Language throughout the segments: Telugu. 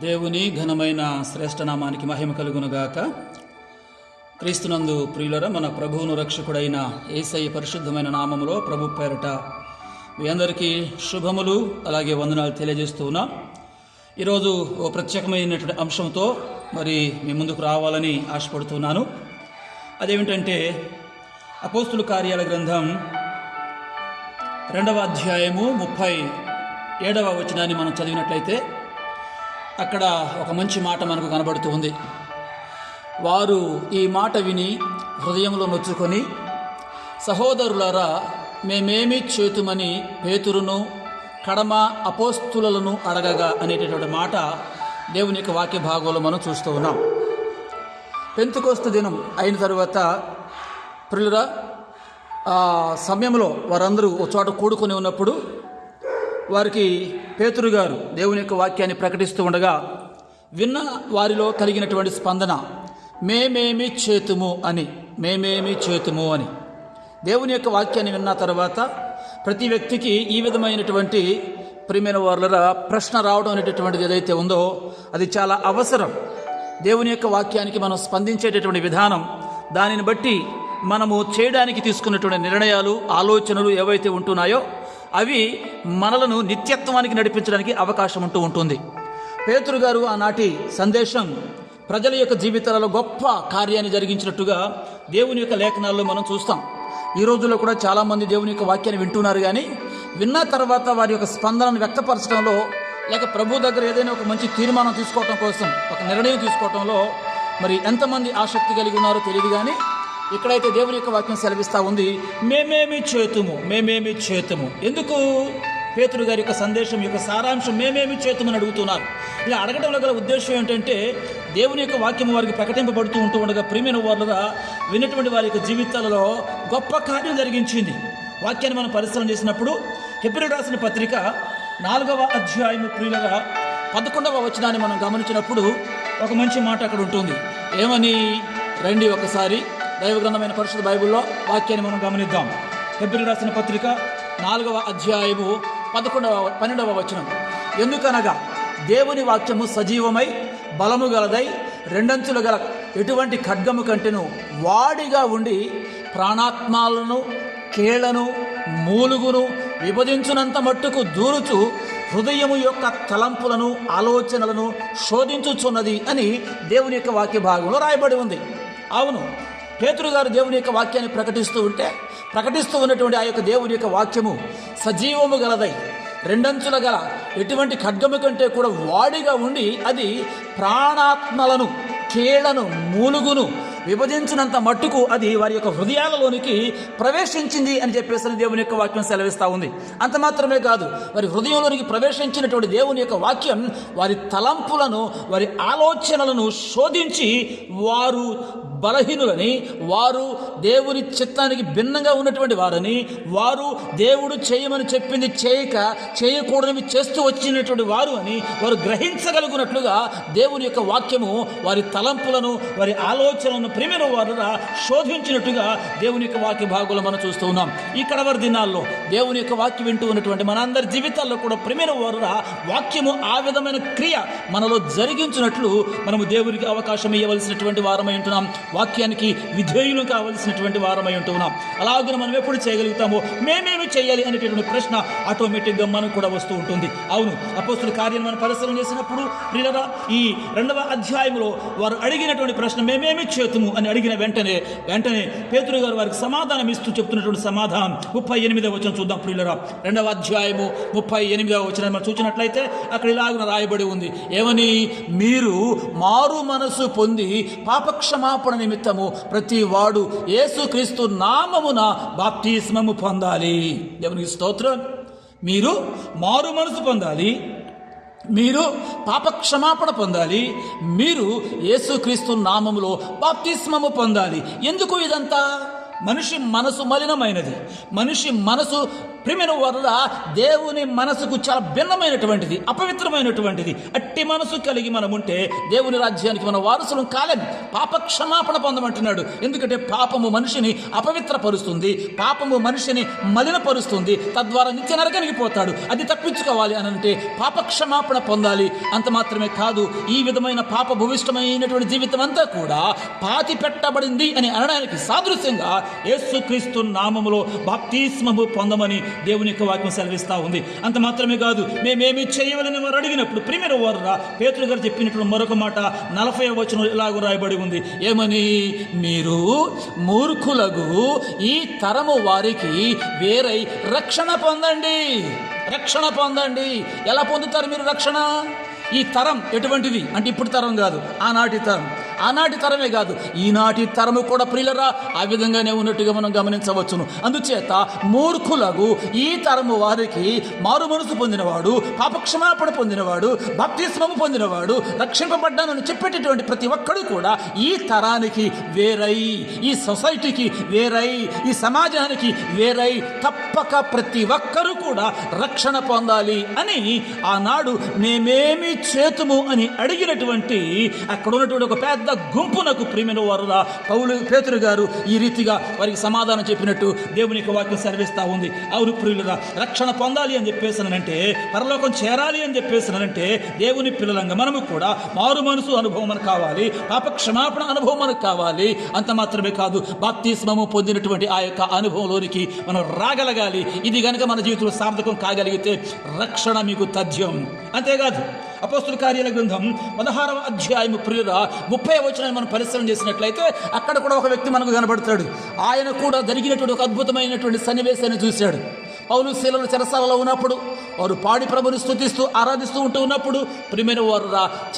దేవుని ఘనమైన శ్రేష్టనామానికి మహిమ కలుగునుగాక. క్రీస్తునందు ప్రియులర మన ప్రభువును రక్షకుడైన ఏసై పరిశుద్ధమైన నామములో ప్రభు పేరట మీ అందరికీ శుభములు అలాగే వందనాలు తెలియజేస్తూ ఉన్నా. ఈరోజు ఓ ప్రత్యేకమైనటువంటి అంశంతో మరి మీ ముందుకు రావాలని ఆశపడుతున్నాను. అదేమిటంటే అపోస్తుల కార్యాల గ్రంథం రెండవ అధ్యాయము ముప్పై ఏడవ వచనాన్ని మనం చదివినట్లయితే అక్కడ ఒక మంచి మాట మనకు కనబడుతూ ఉంది. వారు ఈ మాట విని హృదయంలో నొచ్చుకొని సహోదరులారా మేమేమి చేతుమని పేతురును కడమ అపోస్తులను అడగగా అనేటటువంటి మాట దేవుని యొక్క వాక్య భాగంలో మనం చూస్తూ ఉన్నాం. పెంతుకోస్తు దినం అయిన తర్వాత ప్రియుల సమయంలో వారందరూ ఒక చోట కూడుకొని ఉన్నప్పుడు వారికి పేతురు గారు దేవుని యొక్క వాక్యాన్ని ప్రకటిస్తూ ఉండగా విన్న వారిలో కలిగినటువంటి స్పందన మేమేమి చేతుము అని మేమేమి చేతుము అని. దేవుని యొక్క వాక్యాన్ని విన్న తర్వాత ప్రతి వ్యక్తికి ఈ విధమైనటువంటి ప్రియమైన వారుల ప్రశ్న రావడం అనేటటువంటిది ఏదైతే ఉందో అది చాలా అవసరం. దేవుని యొక్క వాక్యానికి మనం స్పందించేటటువంటి విధానం దానిని బట్టి మనము చేయడానికి తీసుకున్నటువంటి నిర్ణయాలు ఆలోచనలు ఏవైతే ఉంటున్నాయో అవి మనలను నిత్యత్వానికి నడిపించడానికి అవకాశం ఉంటూ ఉంటుంది. పేతురు గారు ఆనాటి సందేశం ప్రజల యొక్క జీవితాలలో గొప్ప కార్యాన్ని జరిగించినట్టుగా దేవుని యొక్క లేఖనాల్లో మనం చూస్తాం. ఈ రోజుల్లో కూడా చాలామంది దేవుని యొక్క వాక్యాన్ని వింటున్నారు కానీ విన్న తర్వాత వారి యొక్క స్పందనను వ్యక్తపరచడంలో లేక ప్రభు దగ్గర ఏదైనా ఒక మంచి తీర్మానం తీసుకోవటం కోసం ఒక నిర్ణయం తీసుకోవటంలో మరి ఎంతమంది ఆసక్తి కలిగి ఉన్నారో తెలియదు కానీ ఇక్కడైతే దేవుని యొక్క వాక్యం సెలవిస్తూ ఉంది. మేమేమి చేతుము? మేమేమి చేతుము? ఎందుకు? పేతురు గారి యొక్క సందేశం యొక్క సారాంశం మేమేమి చేతుమని అడుగుతున్నారు. ఇలా అడగడంలో గల ఉద్దేశం ఏంటంటే దేవుని యొక్క వాక్యం వారికి ప్రకటింపబడుతూ ఉంటూ ఉండగా ప్రియమైన వాళ్ళగా విన్నటువంటి వారి యొక్క జీవితాలలో గొప్ప కార్యం జరిగించింది. వాక్యాన్ని మనం పరిశ్రమ చేసినప్పుడు హెబ్రిల్ రాసిన పత్రిక నాలుగవ అధ్యాయము ప్రియులగా పదకొండవ వచనాన్ని మనం గమనించినప్పుడు ఒక మంచి మాట అక్కడ ఉంటుంది. ఏమని? రండి ఒకసారి. దైవగ్రంథమైన పరిశుద్ధ బైబిల్లో వాక్యాన్ని మనం గమనిద్దాం. ఫిబ్రవరి రాసిన పత్రిక నాలుగవ అధ్యాయము పదకొండవ పన్నెండవ వచనం. ఎందుకనగా దేవుని వాక్యము సజీవమై బలము గలదై రెండంచులు గల ఎటువంటి ఖడ్గము కంటేను వాడిగా ఉండి ప్రాణాత్మాలను కేళ్ళను మూలుగును విభజించునంత మట్టుకు దూరుచు హృదయము యొక్క తలంపులను ఆలోచనలను శోధించుచున్నది అని దేవుని యొక్క వాక్య భాగంలో రాయబడి ఉంది. అవును పేతురు గారు దేవుని యొక్క వాక్యాన్ని ప్రకటిస్తూ ఉంటే ప్రకటిస్తూ ఉన్నటువంటి ఆ యొక్క దేవుని యొక్క వాక్యము సజీవము గలదై రెండంచుల గల ఎటువంటి ఖడ్గము కంటే కూడా వాడిగా ఉండి అది ప్రాణాత్మలను కేళ్ళను మూలుగును విభజించినంత మట్టుకు అది వారి యొక్క హృదయాలలోనికి ప్రవేశించింది అని చెప్పేసి దేవుని యొక్క వాక్యం సెలవిస్తూ ఉంది. అంత మాత్రమే కాదు వారి హృదయంలోనికి ప్రవేశించినటువంటి దేవుని యొక్క వాక్యం వారి తలంపులను వారి ఆలోచనలను శోధించి వారు బలహీనులని వారు దేవుని చిత్తానికి భిన్నంగా ఉన్నటువంటి వారని వారు దేవుడు చేయమని చెప్పింది చేయక చేయకూడనివి చేస్తూ వచ్చినటువంటి వారు అని వారు గ్రహించగలుగునట్లుగా దేవుని యొక్క వాక్యము వారి తలంపులను వారి తనను ప్రేమైన వారుగా శోధించినట్టుగా దేవుని యొక్క వాక్య భాగంలో మనం చూస్తూ ఉన్నాం. ఈ కడవరి దినాల్లో దేవుని యొక్క వాక్యం వింటూ ఉన్నటువంటి మనందరి జీవితాల్లో కూడా ప్రేమైన వారుగా వాక్యము ఆ విధమైన క్రియ మనలో జరిగించినట్లు మనము దేవునికి అవకాశం ఇవ్వవలసినటువంటి వారమై ఉంటున్నాం. వాక్యానికి విధేయులు కావలసినటువంటి వారమై ఉంటున్నాం. అలాగే మనం ఎప్పుడు చేయగలుగుతామో మేమేమి చేయాలి అనేటటువంటి ప్రశ్న ఆటోమేటిక్గా మనకు కూడా వస్తూ ఉంటుంది. అవును అపోస్తుల కార్యం మనం పరిశీలన చేసినప్పుడు ప్రియులరా ఈ రెండవ అధ్యాయంలో వారు అడిగినటువంటి ప్రశ్న మేమేమి చేతుము అని అడిగిన వెంటనే వెంటనే పేతురు గారు వారికి సమాధానం ఇస్తూ చెప్తున్నటువంటి సమాధానం ముప్పై ఎనిమిదవ వచనం చూద్దాం ప్రియులరా. రెండవ అధ్యాయము ముప్పై ఎనిమిదవ వచనం మనం చూసినట్లయితే అక్కడ ఇలాగున రాయబడి ఉంది. ఏమని? మీరు మారు మనసు పొంది పాపక్షమాపణ నిమిత్తము ప్రతి వాడు యేసుక్రీస్తు నామమున బాప్తిస్మము పొందాలి. దేవునికి స్తోత్రం. మీరు మారు మనసు పొందాలి. మీరు పాప క్షమాపణ పొందాలి. మీరు యేసుక్రీస్తు నామములో బాప్తిస్మము పొందాలి. ఎందుకు ఇదంతా? మనిషి మనసు మలినమైనది. మనిషి మనసు ప్రిమిన వల్ల దేవుని మనసుకు చాలా భిన్నమైనటువంటిది అపవిత్రమైనటువంటిది. అట్టి మనసు కలిగి మనం ఉంటే దేవుని రాజ్యానికి మన వారసులం కాలేం. పాప క్షమాపణ పొందమంటున్నాడు. ఎందుకంటే పాపము మనిషిని అపవిత్రపరుస్తుంది పాపము మనిషిని మలినపరుస్తుంది. తద్వారా నిత్య నరకానికి పోతాడు. అది తప్పించుకోవాలి అని అంటే పాప క్షమాపణ పొందాలి. అంత మాత్రమే కాదు ఈ విధమైన పాప భూయిష్టమైనటువంటి జీవితం అంతా కూడా పాతి పెట్టబడింది అని అనడానికి సాదృశ్యంగా యేసుక్రీస్తు నామములో బాప్తిస్మము పొందమని దేవుని యొక్క వాక్యం సెలవిస్తూ ఉంది. అంత మాత్రమే కాదు మేమేమి చేయవలని వారు అడిగినప్పుడు ప్రిమిర వారు పేతులు గారు చెప్పినటువంటి మరొక మాట నలభై వచనం ఇలాగ రాయబడి ఉంది. ఏమని? మీరు మూర్ఖులకు ఈ తరము వారికి వేరై రక్షణ పొందండి. రక్షణ పొందండి. ఎలా పొందుతారు మీరు రక్షణ? ఈ తరం ఎటువంటిది? అంటే ఇప్పుడు తరం కాదు ఆనాటి తరం. ఆనాటి తరమే కాదు ఈనాటి తరము కూడా ప్రియులరా ఆ విధంగానే ఉన్నట్టుగా మనం గమనించవచ్చును. అందుచేత మూర్ఖులకు ఈ తరము వారికి మారు మనసు పొందినవాడు పాపక్షమాపణ పొందినవాడు భక్తిస్మము పొందినవాడు రక్షింపబడ్డానని చెప్పేటటువంటి ప్రతి ఒక్కడు కూడా ఈ తరానికి వేరై ఈ సొసైటీకి వేరై ఈ సమాజానికి వేరై తప్పక ప్రతి ఒక్కరూ కూడా రక్షణ పొందాలి అని ఆనాడు మేమేమి చేతుము అని అడిగినటువంటి అక్కడ ఉన్నటువంటి ఒక పెద్ద గుంపునకు ప్రేమిన వారు పౌలు పేతురు గారు ఈ రీతిగా వారికి సమాధానం చెప్పినట్టు దేవుని యొక్క వాక్యం సర్విస్తూ ఉంది. అవును ప్రియులుగా రక్షణ పొందాలి అని చెప్పేసినంటే పరలోకం చేరాలి అని చెప్పేసినంటే దేవుని పిల్లలంగా మనము కూడా మారు మనసు అనుభవం మనకు కావాలి పాప క్షమాపణ అనుభవం మనకు కావాలి. అంత మాత్రమే కాదు బాప్తిస్మము పొందినటువంటి ఆ యొక్క అనుభవంలోనికి మనం రాగలగాలి. ఇది కనుక మన జీవితంలో సార్థకం కాగలిగితే రక్షణ మీకు తథ్యం. అంతేకాదు అపోస్తుల కార్యాల గ్రంథం పదహారవ అధ్యాయము ప్రియుల ముప్పై వచ్చిన మనం పరిశ్రమ చేసినట్లయితే అక్కడ కూడా ఒక వ్యక్తి మనకు కనబడతాడు. ఆయన కూడా జరిగినటువంటి ఒక అద్భుతమైనటువంటి సన్నివేశాన్ని చూశాడు. పౌలు శీలలు చెరసాలలో ఉన్నప్పుడు వారు పాడి ప్రభుని స్థుతిస్తూ ఆరాధిస్తూ ఉంటూ ఉన్నప్పుడు ప్రిమైన వారు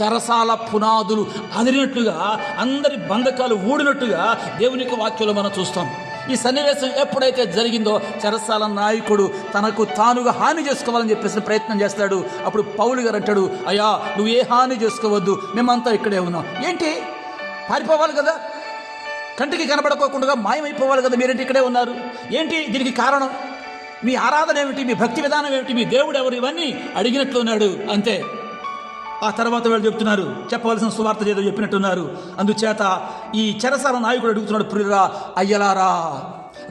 చెరసాల పునాదులు అదిరినట్లుగా అందరి బంధకాలు ఊడినట్టుగా దేవుని యొక్క వాక్యంలో మనం చూస్తాం. ఈ సన్నివేశం ఎప్పుడైతే జరిగిందో చెరసాల నాయకుడు తనకు తానుగా హాని చేసుకోవాలని చెప్పేసి ప్రయత్నం చేస్తాడు. అప్పుడు పౌలు గారు అంటాడు అయ్యా నువ్వు ఏ హాని చేసుకోవద్దు మేమంతా ఇక్కడే ఉన్నాం. ఏంటి? పారిపోవాలి కదా? కంటికి కనబడకోకుండా మాయమైపోవాలి కదా? మీరేంటి ఇక్కడే ఉన్నారు? ఏంటి దీనికి కారణం? మీ ఆరాధన ఏమిటి? మీ భక్తి విధానం ఏమిటి? మీ దేవుడు ఎవరు? ఇవన్నీ అడిగినట్లున్నాడు అంతే. ఆ తర్వాత వీళ్ళు చెప్తున్నారు చెప్పవలసిన సువార్త ఏదో చెప్పినట్టున్నారు. అందుచేత ఈ చెరసాల నాయకుడు అడుగుతున్నాడు ప్రియురా అయ్యలారా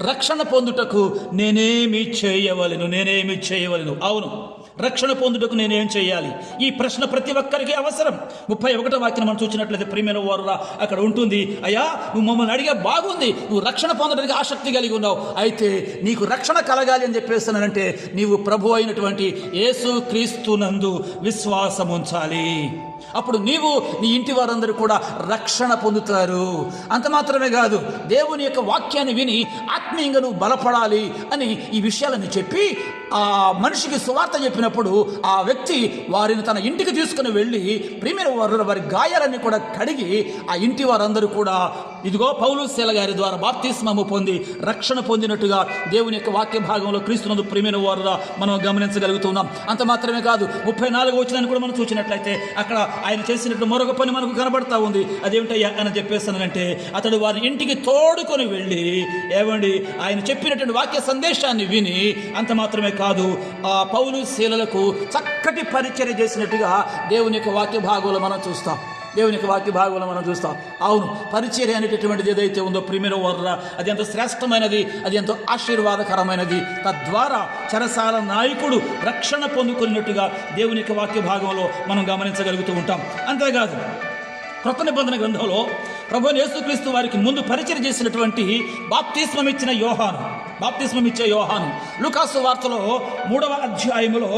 రక్షణ పొందుటకు నేనేమి చేయవలను నేనేమి చేయవలను. అవును. రక్షణ పొందుటకు నేను ఏం చేయాలి? ఈ ప్రశ్న ప్రతి ఒక్కరికి అవసరం. ముప్పై ఒకటో వాక్యం మనం చూసినట్లయితే ప్రియమైన వారురా అక్కడ ఉంటుంది అయ్యా నువ్వు మమ్మల్ని అడిగే బాగుంది. నువ్వు రక్షణ పొందడానికి ఆసక్తి కలిగి ఉన్నావు. అయితే నీకు రక్షణ కలగాలి అని చెప్పేస్తున్నానంటే నీవు ప్రభు అయినటువంటి యేసు క్రీస్తునందు విశ్వాసం ఉంచాలి అప్పుడు నీవు నీ ఇంటి వారందరూ కూడా రక్షణ పొందుతారు. అంత మాత్రమే కాదు దేవుని యొక్క వాక్యాన్ని విని ఆత్మీయంగా నువ్వు బలపడాలి అని ఈ విషయాలను చెప్పి ఆ మనిషికి సువార్త చెప్పినప్పుడు ఆ వ్యక్తి వారిని తన ఇంటికి తీసుకుని వెళ్ళి ప్రియమైన వారు వారి గాయాలన్నీ కూడా కడిగి ఆ ఇంటి వారందరూ కూడా ఇదిగో పౌలు శీల గారి ద్వారా బాప్తిస్మము పొంది రక్షణ పొందినట్టుగా దేవుని యొక్క వాక్య భాగంలో క్రీస్తునందు ప్రియమైన వారుగా మనం గమనించగలుగుతున్నాం. అంత మాత్రమే కాదు ముప్పై నాలుగు వచ్చినాన్ని కూడా మనం చూసినట్లయితే అక్కడ ఆయన చేసినట్టు మరొక పని మనకు కనబడతా ఉంది. అదేమిటయ్యా అని చెప్పేస్తానంటే అతడు వారి ఇంటికి తోడుకొని వెళ్ళి ఏమండి ఆయన చెప్పినటువంటి వాక్య సందేశాన్ని విని అంత మాత్రమే కాదు ఆ పౌలు శీలలకు చక్కటి పరిచర్య చేసినట్టుగా దేవుని యొక్క వాక్య భాగంలో మనం చూస్తాం. దేవుని యొక్క వాక్య భాగంలో మనం చూస్తాం. అవును పరిచర్య అనేటటువంటిది ఏదైతే ఉందో ప్రిమిర వర్ర అది ఎంతో శ్రేష్టమైనది అది ఎంతో ఆశీర్వాదకరమైనది. తద్వారా చెరసాల నాయకుడు రక్షణ పొందుకున్నట్టుగా దేవుని యొక్క వాక్య భాగంలో మనం గమనించగలుగుతూ ఉంటాం. అంతేకాదు కృత నిబంధన గ్రంథంలో ప్రభు యేసుక్రీస్తు వారికి ముందు పరిచయం చేసినటువంటి బాప్తిస్మం ఇచ్చిన యోహాను బాప్తిస్మం ఇచ్చే యోహాను. లుకాసు వార్తలో మూడవ అధ్యాయములో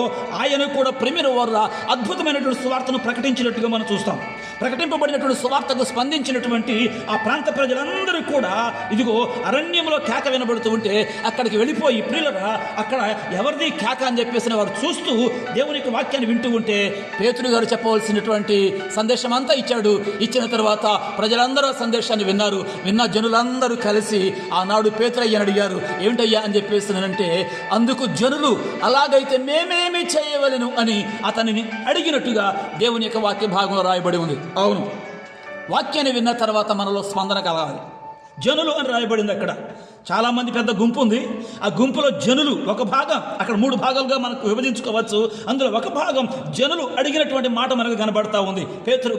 ఆయన కూడా ప్రేమిన వారు అద్భుతమైనటువంటి సువార్తను ప్రకటించినట్టుగా మనం చూస్తాం. ప్రకటింపబడినటువంటి సువార్తకు స్పందించినటువంటి ఆ ప్రాంత ప్రజలందరూ కూడా ఇదిగో అరణ్యంలో కేక వినబడుతూ ఉంటే అక్కడికి వెళ్ళిపోయి ప్రియులరా అక్కడ ఎవరిది కేక అని చెప్పేసిన వారు చూస్తూ దేవుని యొక్క వాక్యాన్ని వింటూ ఉంటే పేతుడు గారు చెప్పవలసినటువంటి సందేశం అంతా ఇచ్చాడు. ఇచ్చిన తర్వాత ప్రజలందరూ సందేశాన్ని విన్నారు. విన్న జనులందరూ కలిసి ఆనాడు పేతురయ్యని అడిగారు. ఏమిటయ్యా? అని చెప్పేసినంటే అందుకు జనులు అలాగైతే మేమేమి చేయవలను? అని అతనిని అడిగినట్టుగా దేవుని యొక్క వాక్య భాగంలో రాయబడి ఉంది. అవును. వాక్యాన్ని విన్న తర్వాత మనలో స్పందన కలగాలి. జనులు అని రాయబడింది అక్కడ. చాలామంది పెద్ద గుంపు ఉంది. ఆ గుంపులో జనులు ఒక భాగం అక్కడ మూడు భాగాలుగా మనకు విభజించుకోవచ్చు. అందులో ఒక భాగం జనులు అడిగినటువంటి మాట మనకు కనబడతా ఉంది. పేతురు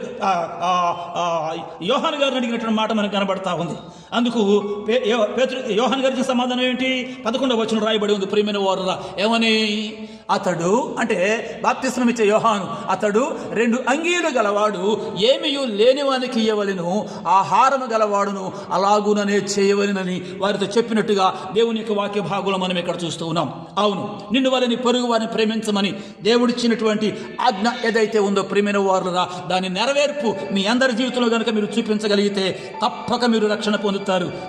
యోహాన్ గారిని అడిగినటువంటి మాట మనకు కనబడతా ఉంది. అందుకు పే- యో- పేతురు సమాధానం ఏంటి? పదకొండవ వచనం రాయబడి ఉంది ప్రియమైన వారురా. ఏమని? అతడు అంటే బాప్తిస్మం ఇచ్చే యోహాను అతడు రెండు అంగీలు గలవాడు ఏమియు లేనివానికి ఇయ్యవలను ఆహారము గలవాడును అలాగుననే చేయవలెనని వారితో చెప్పినట్టుగా దేవుని యొక్క వాక్య భాగంలో మనం ఇక్కడ చూస్తూ ఉన్నాం. అవును నిన్ను వారిని పొరుగు వారిని ప్రేమించమని దేవుడిచ్చినటువంటి ఆజ్ఞ ఏదైతే ఉందో ప్రేమైన వారురా దాని నెరవేర్పు మీ అందరి జీవితంలో కనుక మీరు చూపించగలిగితే తప్పక మీరు రక్షణ పొందుతారు.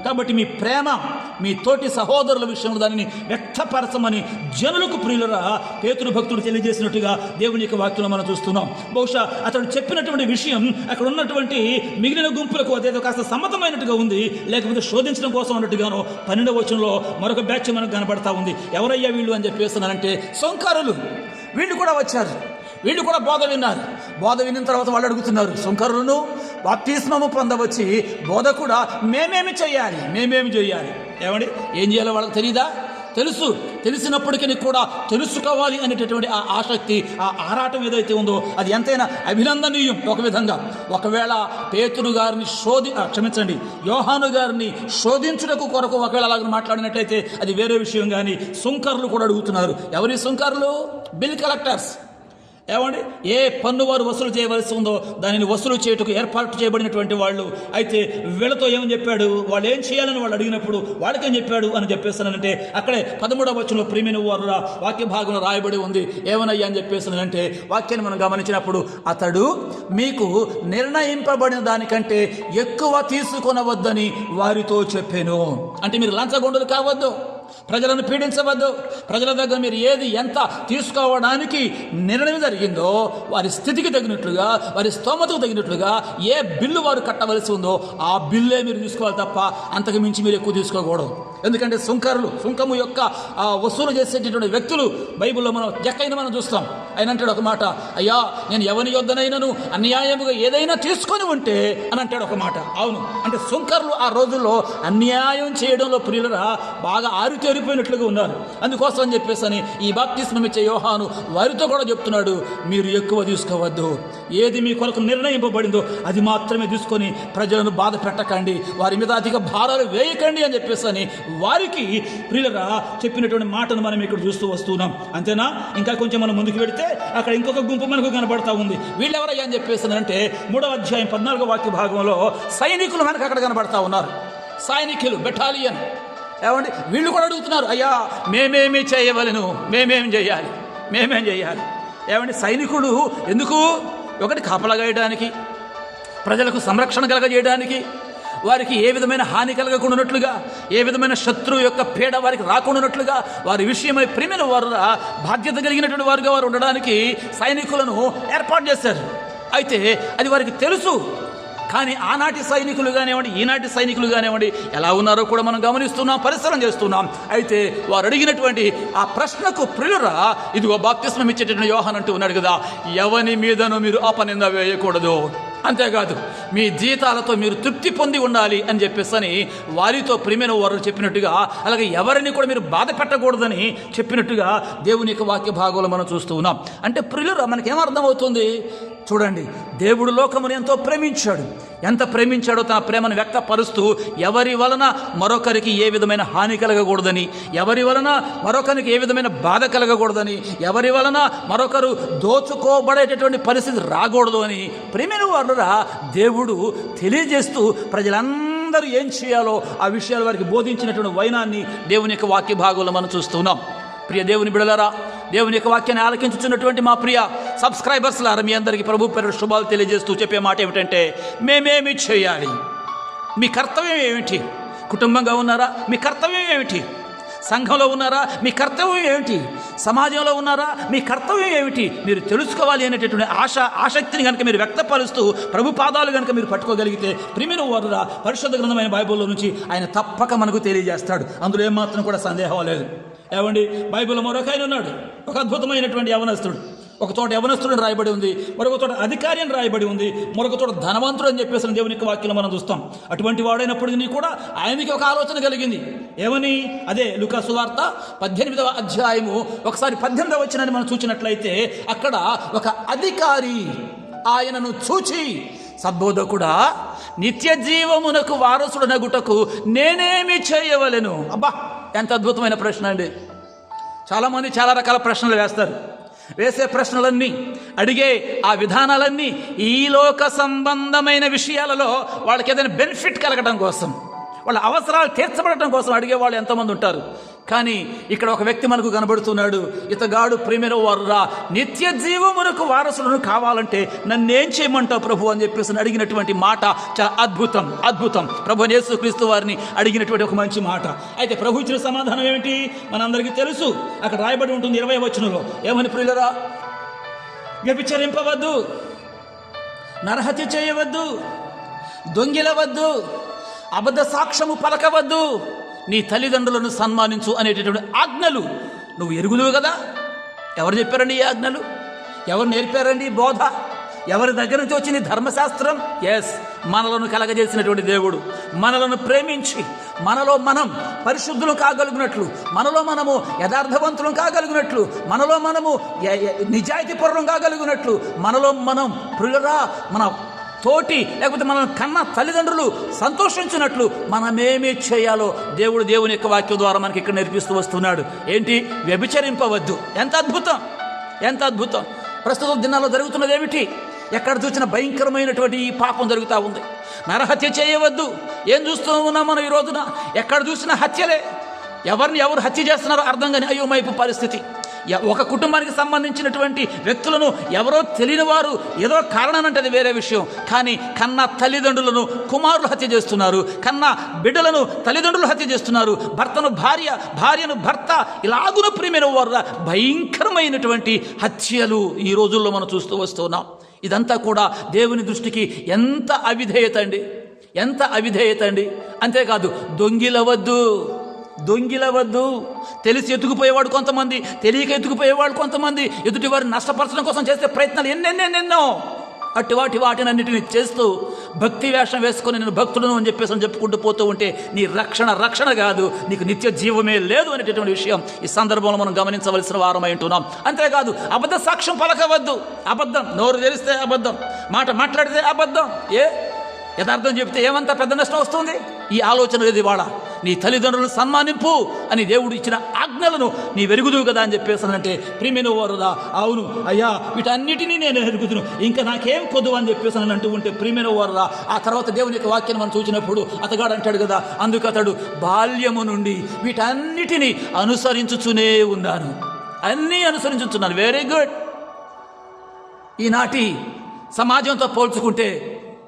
కాబట్టి మీ ప్రేమ మీ తోటి సహోదరుల విషయంలో దానిని వ్యక్తపరచమని జనులకు ప్రియులరా పేతురు భక్తుడు తెలియజేసినట్టుగా దేవుని యొక్క వాక్యంలో మనం చూస్తున్నాం. బహుశా అతడు చెప్పినటువంటి విషయం అక్కడ ఉన్నటువంటి మిగిలిన గుంపులకు అదేదో కాస్త సమ్మతమైనట్టుగా ఉంది. లేకపోతే శోధించడం కోసం అన్నట్టుగాను పన్నెండవ వచనంలో మరొక బ్యాచ్ మనకు కనబడతా ఉంది. ఎవరయ్యా వీళ్ళు అని చెప్పేస్తున్నారంటే సొంకారులు. వీళ్ళు కూడా వచ్చారు. వీళ్ళు కూడా బోధ విన్నారు. బోధ విన్న తర్వాత వాళ్ళు అడుగుతున్నారు సుంకరులను బాప్తిస్మము పొందవచ్చి బోధ కూడా మేమేమి చేయాలి? మేమేమి చేయాలి? ఏమండి? ఏం చేయాలో వాళ్ళకి తెలియదా తెలుసు. తెలిసినప్పటికీ కూడా తెలుసుకోవాలి అనేటటువంటి ఆ ఆసక్తి ఆ ఆరాటం ఏదైతే ఉందో అది ఎంతైనా అభినందనీయం ఒక విధంగా. ఒకవేళ పేతురు గారిని శోధి క్షమించండి. యోహాను గారిని శోధించుటకు కొరకు ఒకవేళ అలాగ మాట్లాడినట్లయితే అది వేరే విషయం కానీ సుంకర్లు కూడా అడుగుతున్నారు. ఎవరి సుంకర్లు బిల్ కలెక్టర్స్. ఏమండి? ఏ పన్ను వారు వసూలు చేయవలసి ఉందో దానిని వసూలు చేయుటకు ఏర్పాటు చేయబడినటువంటి వాళ్ళు. అయితే వీళ్ళతో ఏమని చెప్పాడు? వాళ్ళు ఏం చేయాలని వాళ్ళు అడిగినప్పుడు వాళ్ళకేం చెప్పాడు అని చెప్పేస్తానంటే అక్కడే పదమూడవ వచనంలో ప్రియమైన వారు వాక్య భాగంలో రాయబడి ఉంది. ఏమనయ్యా అని చెప్పేస్తానంటే వాక్యాన్ని మనం గమనించినప్పుడు అతడు మీకు నిర్ణయింపబడిన దానికంటే ఎక్కువ తీసుకొనవద్దని వారితో చెప్పాను. అంటే మీరు లంచగొండలు కావద్దు. ప్రజలను పీడించవద్దు. ప్రజల దగ్గర మీరు ఏది ఎంత తీసుకోవడానికి నిర్ణయం జరిగిందో వారి స్థితికి తగినట్లుగా వారి స్తోమతకు తగినట్లుగా ఏ బిల్లు వారు కట్టవలసి ఉందో ఆ బిల్లే మీరు తీసుకోవాలి తప్ప అంతకు మించి మీరు ఎక్కువ తీసుకోకూడదు. ఎందుకంటే సుంకరులు సుంకము యొక్క ఆ వసూలు చేసేటటువంటి వ్యక్తులు బైబిల్లో మనం ఎక్కైనా మనం చూస్తాం. ఆయన అంటాడు ఒక మాట అయ్యా నేను ఎవరి యొద్దనైనను అన్యాయముగా ఏదైనా తీసుకొని ఉంటే అని అంటాడు ఒక మాట. అవును. అంటే సుంకర్లు ఆ రోజుల్లో అన్యాయం చేయడంలో ప్రియులరా బాగా ఆరితేరిపోయినట్లుగా ఉన్నారు. అందుకోసం అని చెప్పేసి అని ఈ బాప్తిస్మం ఇచ్చే యోహాను వారితో కూడా చెప్తున్నాడు మీరు ఎక్కువ తీసుకోవద్దు. ఏది మీ కొరకు నిర్ణయింపబడిందో అది మాత్రమే తీసుకొని ప్రజలను బాధ పెట్టకండి. వారి మీద అధిక భారాలు వేయకండి అని చెప్పేసి అని వారికి ప్రియులరా చెప్పినటువంటి మాటను మనం ఇక్కడ చూస్తూ వస్తున్నాం. అంతేనా? ఇంకా కొంచెం మనం ముందుకు పెడితే అక్కడ ఇంకొక గుంపు మనకు కనబడతా ఉంది. వీళ్ళెవరయ్యా అని చెప్పేస్తున్నారంటే మూడవ అధ్యాయం పద్నాలుగో వాక్య భాగంలో సైనికులు మనకు అక్కడ కనబడతా ఉన్నారు. సైనికులు బెటాలియన్. ఏమండి? వీళ్ళు కూడా అడుగుతున్నారు అయ్యా మేమేమి చేయవలను? మేమేం చేయాలి? మేమేం చేయాలి? ఏమండి? సైనికుడు ఎందుకు? ఒకటి కాపలాగాయడానికి ప్రజలకు సంరక్షణ కలగజేయడానికి వారికి ఏ విధమైన హాని కలగకుండానట్లుగా ఏ విధమైన శత్రువు యొక్క పీడ వారికి రాకుండానట్లుగా వారి విషయమై ప్రేమిన వారు బాధ్యత కలిగినటువంటి వారుగా వారు ఉండడానికి సైనికులను ఏర్పాటు చేశారు. అయితే అది వారికి తెలుసు. కానీ ఆనాటి సైనికులు కానివ్వండి ఈనాటి సైనికులు కానివ్వండి ఎలా ఉన్నారో కూడా మనం గమనిస్తున్నాం పరిసరం చేస్తున్నాం. అయితే వారు అడిగినటువంటి ఆ ప్రశ్నకు ప్రియురా ఇదిగో బాప్తిస్మం ఇచ్చేటటువంటి యోహన్ అంటూ ఉన్నాడు కదా ఎవని మీదను మీరు అపనింద వేయకూడదు? అంతేకాదు మీ జీతాలతో మీరు తృప్తి పొంది ఉండాలి అని చెప్పేసి అని వారితో ప్రేమైన వారు చెప్పినట్టుగా అలాగే ఎవరిని కూడా మీరు బాధ పెట్టకూడదని చెప్పినట్టుగా దేవుని యొక్క వాక్య భాగంలో మనం చూస్తూ ఉన్నాం. అంటే ప్రియులు మనకేమర్థమవుతుంది చూడండి దేవుడు లోకమును ఎంతో ప్రేమించాడు. ఎంత ప్రేమించాడో తన ప్రేమను వ్యక్తపరుస్తూ ఎవరి వలన మరొకరికి ఏ విధమైన హాని కలగకూడదని ఎవరి వలన మరొకరికి ఏ విధమైన బాధ కలగకూడదని ఎవరి వలన మరొకరు దోచుకోబడేటటువంటి పరిస్థితి రాకూడదు అని ప్రేమిన వారురా దేవుడు తెలియజేస్తూ ప్రజలందరూ ఏం చేయాలో ఆ విషయాలు వారికి బోధించినటువంటి వైనాన్ని దేవుని యొక్క వాక్య భాగంలో మనం చూస్తున్నాం. ప్రియ దేవుని బిడలరా దేవుని యొక్క వాక్యాన్ని ఆలకించుచున్నటువంటి మా ప్రియ సబ్స్క్రైబర్స్లారా మీ అందరికీ ప్రభు పేరు శుభాలు తెలియజేస్తూ చెప్పే మాట ఏమిటంటే మేమేమి చేయాలి? మీ కర్తవ్యం ఏమిటి? కుటుంబంగా ఉన్నారా? మీ కర్తవ్యం ఏమిటి? సంఘంలో ఉన్నారా? మీ కర్తవ్యం ఏమిటి? సమాజంలో ఉన్నారా? మీ కర్తవ్యం ఏమిటి? మీరు తెలుసుకోవాలి అనేటటువంటి ఆశ ఆసక్తిని కనుక మీరు వ్యక్తపరుస్తూ ప్రభు పాదాలు కనుక మీరు పట్టుకోగలిగితే ప్రిమిన వారురా పరిశుద్ధ గ్రంథమైన బైబిల్లో నుంచి ఆయన తప్పక మనకు తెలియజేస్తాడు. అందులో ఏమాత్రం కూడా సందేహం లేదు. ఏమండి? బైబిల్ మరొక ఆయన ఉన్నాడు. ఒక అద్భుతమైనటువంటి యవనస్తుడు. ఒక చోట యవనస్తుడు రాయబడి ఉంది. మరొక చోట అధికారి అని రాయబడి ఉంది. మరొక చోట ధనవంతుడు అని చెప్పేసిన దేవుని యొక్క వాక్యం మనం చూస్తాం. అటువంటి వాడైనప్పటికీ కూడా ఆయనకి ఒక ఆలోచన కలిగింది. ఏమని? అదే లుకా సువార్త పద్దెనిమిదవ అధ్యాయము. ఒకసారి పద్దెనిమిదవ వచ్చినని మనం చూసినట్లయితే అక్కడ ఒక అధికారి ఆయనను చూచి సద్బోధకుడా నిత్య జీవమునకు వారసుడనగుటకు నేనేమి చేయవలెను? అబ్బా! ఎంత అద్భుతమైన ప్రశ్న అండి. చాలామంది చాలా రకాల ప్రశ్నలు వేస్తారు. వేసే ప్రశ్నలన్నీ అడిగే ఆ విధానాలన్నీ ఈ లోక సంబంధమైన విషయాలలో వాళ్ళకి ఏదైనా బెనిఫిట్ కలగడం కోసం వాళ్ళ అవసరాలు తీర్చబడటం కోసం అడిగే వాళ్ళు ఎంతమంది ఉంటారు. కానీ ఇక్కడ ఒక వ్యక్తి మనకు కనబడుతున్నాడు ఇతగాడు ప్రేమిన వారురా నిత్య జీవమునకు వారసులను కావాలంటే నన్నేం చేయమంటావు ప్రభు? అని చెప్పేసి అడిగినటువంటి మాట చాలా అద్భుతం అద్భుతం. ప్రభు యేసుక్రీస్తు వారిని అడిగినటువంటి ఒక మంచి మాట. అయితే ప్రభు ఇచ్చిన సమాధానం ఏమిటి? మనందరికీ తెలుసు అక్కడ రాయబడి ఉంటుంది ఇరవై వచనంలో. ఏమని ప్రియులరా? వ్యభిచరింపవద్దు నరహత్య చేయవద్దు దొంగిలవద్దు అబద్ధ సాక్ష్యము పలకవద్దు నీ తల్లిదండ్రులను సన్మానించు అనేటటువంటి ఆజ్ఞలు. నువ్వు ఎరుగుదువు కదా? ఎవరు చెప్పారండి ఈ ఆజ్ఞలు? ఎవరు నేర్పారండి బోధ? ఎవరి దగ్గర నుంచి వచ్చింది ధర్మశాస్త్రం? ఎస్ మనలను కలగజేసినటువంటి దేవుడు. మనలను ప్రేమించి మనలో మనం పరిశుద్ధులు కాగలిగినట్లు మనలో మనము యథార్థవంతులు కాగలిగినట్లు మనలో మనము నిజాయితీ పరులం కాగలిగినట్లు మనలో మనం ప్రియులరా? మన తోటి లేకపోతే మన కన్న తల్లిదండ్రులు సంతోషించినట్లు మనమేమి చేయాలో దేవుడు దేవుని యొక్క వాక్యం ద్వారా మనకి ఇక్కడ నేర్పిస్తూ వస్తున్నాడు. ఏంటి? వ్యభిచరింపవద్దు. ఎంత అద్భుతం! ఎంత అద్భుతం! ప్రస్తుతం దినాల్లో జరుగుతున్నది ఏమిటి? ఎక్కడ చూసిన భయంకరమైనటువంటి ఈ పాపం జరుగుతూ ఉంది. నరహత్య చేయవద్దు. ఏం చూస్తూ ఉన్నాం మనం ఈ రోజున? ఎక్కడ చూసినా హత్యలే. ఎవరిని ఎవరు హత్య చేస్తున్నారో అర్థం కాని అయోమైపు పరిస్థితి. ఒక కుటుంబానికి సంబంధించినటువంటి వ్యక్తులను ఎవరో తెలియని వారు ఏదో కారణానంటే వేరే విషయం. కానీ కన్న తల్లిదండ్రులను కుమారులు హత్య చేస్తున్నారు. కన్న బిడ్డలను తల్లిదండ్రులు హత్య చేస్తున్నారు. భర్తను భార్య భార్యను భర్త ఇలాగున ప్రేమైన వారు భయంకరమైనటువంటి హత్యలు ఈ రోజుల్లో మనం చూస్తూ వస్తున్నాం. ఇదంతా కూడా దేవుని దృష్టికి ఎంత అవిధేయత అండి? ఎంత అవిధేయత అండి? అంతేకాదు దొంగిలవద్దు. దొంగిలవద్దు. తెలిసి ఎత్తుకుపోయేవాడు కొంతమంది తెలియక ఎత్తుకుపోయేవాడు కొంతమంది ఎదుటి వారిని నష్టపరచడం కోసం చేసే ప్రయత్నాలు ఎన్నెన్నెన్నెన్నో. అట్టి వాటి వాటినన్నిటిని చేస్తూ భక్తి వేషం వేసుకొని నేను భక్తులను అని చెప్పేసి అని చెప్పుకుంటూ పోతూ ఉంటే నీ రక్షణ రక్షణ కాదు నీకు నిత్య జీవమే లేదు అనేటటువంటి విషయం ఈ సందర్భంలో మనం గమనించవలసిన వారమై ఉంటున్నాం. అంతేకాదు అబద్ధ సాక్ష్యం పలకవద్దు. అబద్ధం నోరు తెలిస్తే అబద్ధం మాట మాట్లాడితే అబద్ధం ఏ? యథార్థం చెప్తే ఏమంత పెద్ద నష్టం వస్తుంది? ఈ ఆలోచన లేదు ఇవాళ. నీ తల్లిదండ్రులను సన్మానింపు అని దేవుడు ఇచ్చిన ఆజ్ఞలను నీ వెరుగుదువు కదా అని చెప్పేసానంటే ప్రిమిన వారుదా అవును అయ్యా వీటన్నిటినీ నేను ఎరుగుదును. ఇంకా నాకేం కొద్దు అని చెప్పేసాను అంటూ ఉంటే ప్రిమిన వారుదా ఆ తర్వాత దేవుని యొక్క వాక్యం మనం చూసినప్పుడు అతగాడు అంటాడు కదా అందుకు అతడు బాల్యము నుండి వీటన్నిటినీ అనుసరించుచునే ఉన్నాను. అన్నీ అనుసరించుచున్నాను. వెరీ గుడ్ ఈనాటి సమాజంతో పోల్చుకుంటే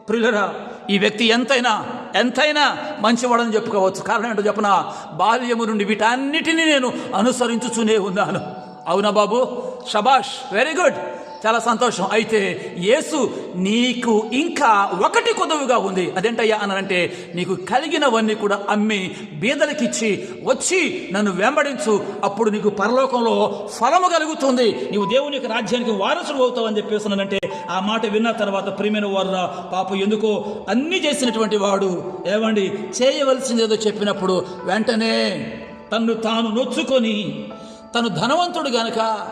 ప్రియులరా ఈ వ్యక్తి ఎంతైనా ఎంతైనా మంచివాడని చెప్పుకోవచ్చు. కారణం ఏంటో చెప్పన? బాల్యము నుండి వీటన్నిటినీ నేను అనుసరించుచునే ఉన్నాను. అవునా బాబు? షబాష్ వెరీ గుడ్ చాలా సంతోషం. అయితే యేసు నీకు ఇంకా ఒకటి కొదువుగా ఉంది. అదేంటయ్యా అనంటే నీకు కలిగినవన్నీ కూడా అమ్మి బీదలకిచ్చి వచ్చి నన్ను వెంబడించు. అప్పుడు నీకు పరలోకంలో ఫలము కలుగుతుంది. నీవు దేవుని యొక్క రాజ్యానికి వారసుడు అవుతావు అని చెప్పేస్తున్నానంటే ఆ మాట విన్న తర్వాత ప్రియమైన వారు పాప ఎందుకో అన్నీ చేసినటువంటి వాడు ఏమండి చేయవలసిందేదో చెప్పినప్పుడు వెంటనే తన్ను తాను నొచ్చుకొని తను ధనవంతుడు గనక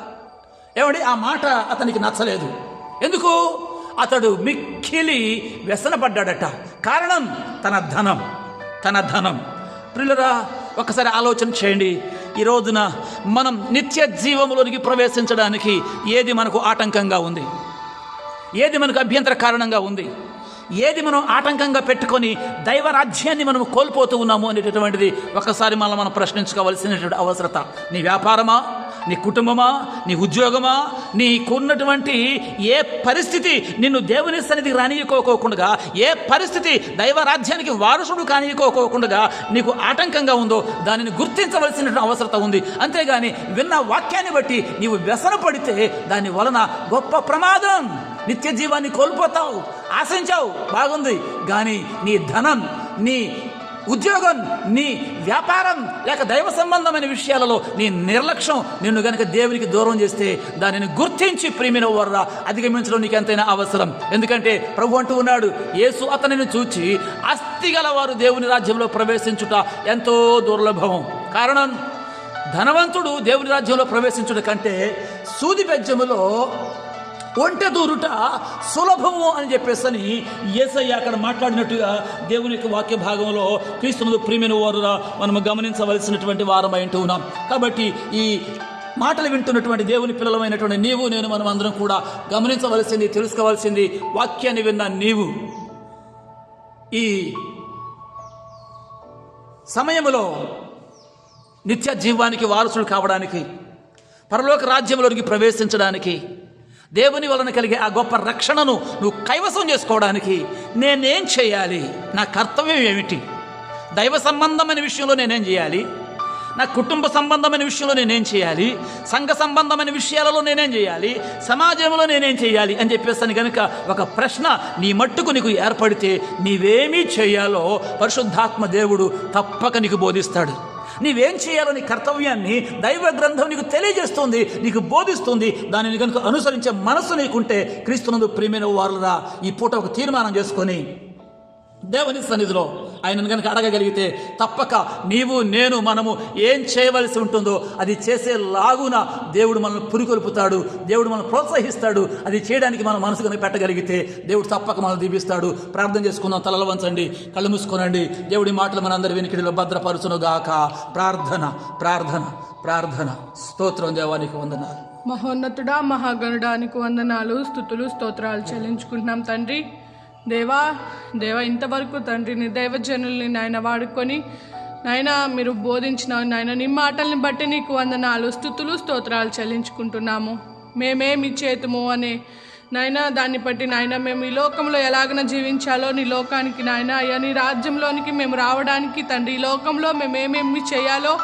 ఏమండి? ఆ మాట అతనికి నచ్చలేదు. ఎందుకు? అతడు మిక్కిలి వ్యసనపడ్డాడట. కారణం? తన ధనం. తన ధనం. ప్రిల్లరా ఒకసారి ఆలోచన చేయండి. ఈ రోజున మనం నిత్య జీవములోనికి ప్రవేశించడానికి ఏది మనకు ఆటంకంగా ఉంది? ఏది మనకు అభ్యంతర కారణంగా ఉంది? ఏది మనం ఆటంకంగా పెట్టుకొని దైవ రాజ్యాన్ని మనం కోల్పోతూ ఉన్నాము అనేటటువంటిది ఒకసారి మనం మనం ప్రశ్నించుకోవాల్సినటువంటి అవసరత. నీ వ్యాపారమా? నీ కుటుంబమా నీ ఉద్యోగమా నీకున్నటువంటి ఏ పరిస్థితి నిన్ను దేవుని సన్నిధికి రానియకోకోకుండా ఏ పరిస్థితి దైవ రాజ్యానికి వారసుడు కానియకోకోకుండా నీకు ఆటంకంగా ఉందో దానిని గుర్తించవలసిన అవసరత ఉంది. అంతేగాని విన్న వాక్యాన్ని బట్టి నీవు వ్యసన పడితే దాని వలన గొప్ప ప్రమాదం నిత్య జీవాన్ని కోల్పోతావు ఆశించావు బాగుంది. కానీ నీ ధనం నీ ఉద్యోగం నీ వ్యాపారం లేక దైవ సంబంధమైన విషయాలలో నీ నిర్లక్ష్యం నిన్ను గనక దేవునికి దూరం చేస్తే దానిని గుర్తించి ప్రియమైన వర్ర. అధిగమించడం నీకు ఎంతైనా అవసరం. ఎందుకంటే ప్రభు అంటూ ఉన్నాడు యేసు అతనిని చూచి అస్థి గలవారు దేవుని రాజ్యంలో ప్రవేశించుట ఎంతో దుర్లభం. కారణం ధనవంతుడు దేవుని రాజ్యంలో ప్రవేశించుట కంటే సూది బెజ్జములో ఒంటె దూరుట సులభము అని చెప్పేసని ఏసయ్య అక్కడ మాట్లాడినట్టుగా దేవుని యొక్క వాక్య భాగంలో క్రీస్తునందు ప్రియమైన వారుగా మనం గమనించవలసినటువంటి వారమై అంటూ ఉన్నాం. కాబట్టి ఈ మాటలు వింటున్నటువంటి దేవుని పిల్లలమైనటువంటి నీవు నేను మనం అందరం కూడా గమనించవలసింది తెలుసుకోవాల్సింది వాక్యాన్ని విన్న నీవు. ఈ సమయంలో నిత్య జీవానికి వారసుడు కావడానికి పరలోక రాజ్యంలోనికి ప్రవేశించడానికి దేవుని వలన కలిగే ఆ గొప్ప రక్షణను నువ్వు కైవసం చేసుకోవడానికి నేనేం చేయాలి? నా కర్తవ్యం ఏమిటి? దైవ సంబంధమైన విషయంలో నేనేం చేయాలి? నా కుటుంబ సంబంధమైన విషయంలో నేనేం చేయాలి? సంఘ సంబంధమైన విషయాలలో నేనేం చేయాలి? సమాజంలో నేనేం చేయాలి? అని చెప్పేస్తాను కనుక ఒక ప్రశ్న నీ మట్టుకు నీకు ఏర్పడితే నీవేమీ చేయాలో పరిశుద్ధాత్మ దేవుడు తప్పక నీకు బోధిస్తాడు. నీవేం చేయాలో నీ కర్తవ్యాన్ని దైవ గ్రంథం నీకు తెలియజేస్తుంది నీకు బోధిస్తుంది. దానిని కనుక అనుసరించే మనసు నీకుంటే క్రీస్తునందు ప్రియమైన వారులరా ఈ పూట ఒక తీర్మానం చేసుకొని దేవుని సన్నిధిలో ఆయనను కనుక అడగగలిగితే తప్పక నీవు నేను మనము ఏం చేయవలసి ఉంటుందో అది చేసే లాగున దేవుడు మనల్ని పురికొల్పుతాడు దేవుడు మనల్ని ప్రోత్సహిస్తాడు అది చేయడానికి మనం మనసు కనుక పెట్టగలిగితే దేవుడు తప్పక మనల్ని దీపిస్తాడు ప్రార్థన చేసుకుందాం తలలు వంచండి కళ్ళు మూసుకోనండి. దేవుడి మాటలు మనందరి వెనుకడిలో భద్రపరచునుగాక. ప్రార్థన ప్రార్థన ప్రార్థన. స్తోత్రం దేవానికి వందనాలు. మహోన్నతుడా మహాగణుడానికి వందనాలు స్థుతులు స్తోత్రాలు చెల్లించుకుంటున్నాం తండ్రి. దేవా దేవా ఇంతవరకు తండ్రి నీ దైవజనుల్ని నాయన వాడుకొని నాయన మీరు బోధించిన నాయన నీ మాటల్ని బట్టి నీకు వందనాలు స్థుతులు స్తోత్రాలు చెల్లించుకుంటున్నాము. మేమేమి చేతుము అనే నాయన దాన్ని బట్టి నాయన మేము ఈ లోకంలో ఎలాగన జీవించాలో నీ లోకానికి నాయన అయ్యా నీ రాజ్యంలోనికి మేము రావడానికి తండ్రి ఈ లోకంలో మేమేమేమి చేయాలో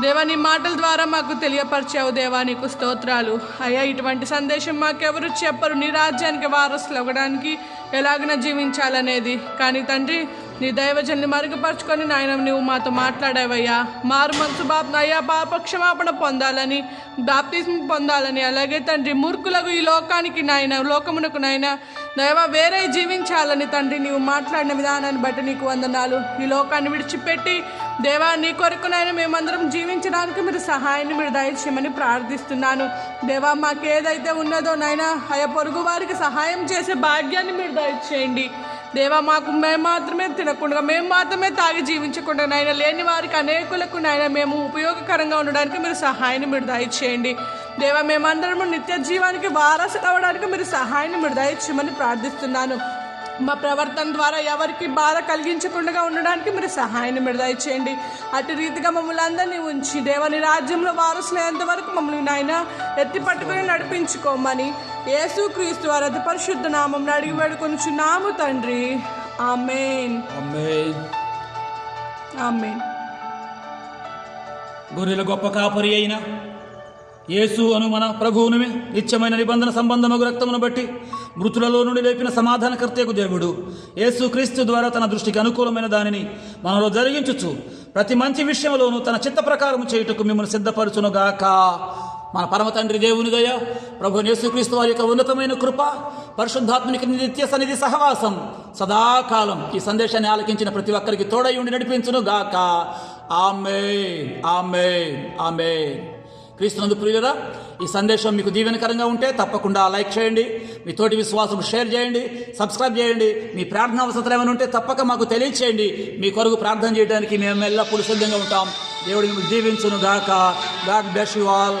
దేవా నీ మాటల ద్వారా మాకు తెలియపరిచావు దేవా నీకు స్తోత్రాలు. అయ్యా ఇటువంటి సందేశం మాకెవరు చెప్పరు. నీ రాజ్యానికి వారసులు అవ్వడానికి ఎలాగైనా జీవించాలనేది. కానీ తండ్రి నీ దైవజన్ని మరుగుపరుచుకొని నాయన నువ్వు మాతో మాట్లాడావయ్యా. మారు మనసు బాప్ అయ్యా పాప క్షమాపణ పొందాలని బాప్తిజం పొందాలని అలాగే తండ్రి మూర్ఖులకు ఈ లోకానికి నాయన లోకమునకు నాయన దైవ వేరే జీవించాలని తండ్రి నీవు మాట్లాడిన విధానాన్ని బట్టి నీకు వందనాలు. ఈ లోకాన్ని విడిచిపెట్టి దేవా నీ కొరకునైనా మేమందరం జీవించడానికి మీరు సహాయాన్ని మీరు దయచేయమని ప్రార్థిస్తున్నాను. దేవా మాకు ఏదైతే ఉన్నదో నైనా ఆయా పొరుగు వారికి సహాయం చేసే భాగ్యాన్ని మీరు దయచేయండి. దేవా మాకు మేము మాత్రమే తినకుండా మేము మాత్రమే తాగి జీవించకుండా నాయన లేని వారికి అనేకులకు నాయన మేము ఉపయోగకరంగా ఉండడానికి మీరు సహాయాన్ని మీరు దయచేయండి. దేవా మేమందరము నిత్య జీవానికి వారసులు అవ్వడానికి మీరు సహాయాన్ని మీరు దయచేయమని ప్రార్థిస్తున్నాను. మా ప్రవర్తన ద్వారా ఎవరికి బాధ కలిగించకుండా ఉండడానికి మీరు సహాయాన్ని మీరు దయచేయండి. అటు రీతిగా మమ్మల్ని అందరినీ ఉంచి దేవని రాజ్యంలో వారసులైనంత వరకు మమ్మల్ని నాయన ఎత్తి పట్టుకుని నడిపించుకోమని యేసు క్రీస్తు వారి అతి పరిశుద్ధ నామం అడిగి వేడుకొని నాము తండ్రి. ఆమెన్. ఆమేన్. ఆమెన్. గొర్రెల గొప్ప కాపరి అయిన యేసు అను మన ప్రభువును నిత్యమైన నిబంధన సంబంధము రక్తమును బట్టి మృతులలో నుండి లేపిన సమాధానకర్తకు దేవుడు. యేసు క్రీస్తు ద్వారా తన దృష్టికి అనుకూలమైన దానిని మనలో జరిగించుచు ప్రతి మంచి విషయంలోనూ తన చిత్త ప్రకారం చేయుటకు మిమ్మల్ని సిద్ధపరచునుగాక. మన పరమ తండ్రి దేవుని దయ ప్రభు యేసుక్రీస్తు వారి యొక్క ఉన్నతమైన కృప పరిశుద్ధాత్మనికి నిత్య సన్నిధి సహవాసం సదాకాలం ఈ సందేశాన్ని ఆలకించిన ప్రతి ఒక్కరికి తోడై ఉండి నడిపించును గాక ఆమె ఆమె ఆమె క్రీస్తునందు ప్రియులరా ఈ సందేశం మీకు దీవెనకరంగా ఉంటే తప్పకుండా లైక్ చేయండి మీ తోటి విశ్వాసం షేర్ చేయండి సబ్స్క్రైబ్ చేయండి మీ ప్రార్థన అవసరం ఏమైనా ఉంటే తప్పక మాకు తెలియచేయండి. మీ కొరకు ప్రార్థన చేయడానికి మేము ఎల్లప్పుడూ సిద్ధంగా ఉంటాం. దేవుడిని దీవించును గాక God bless you all.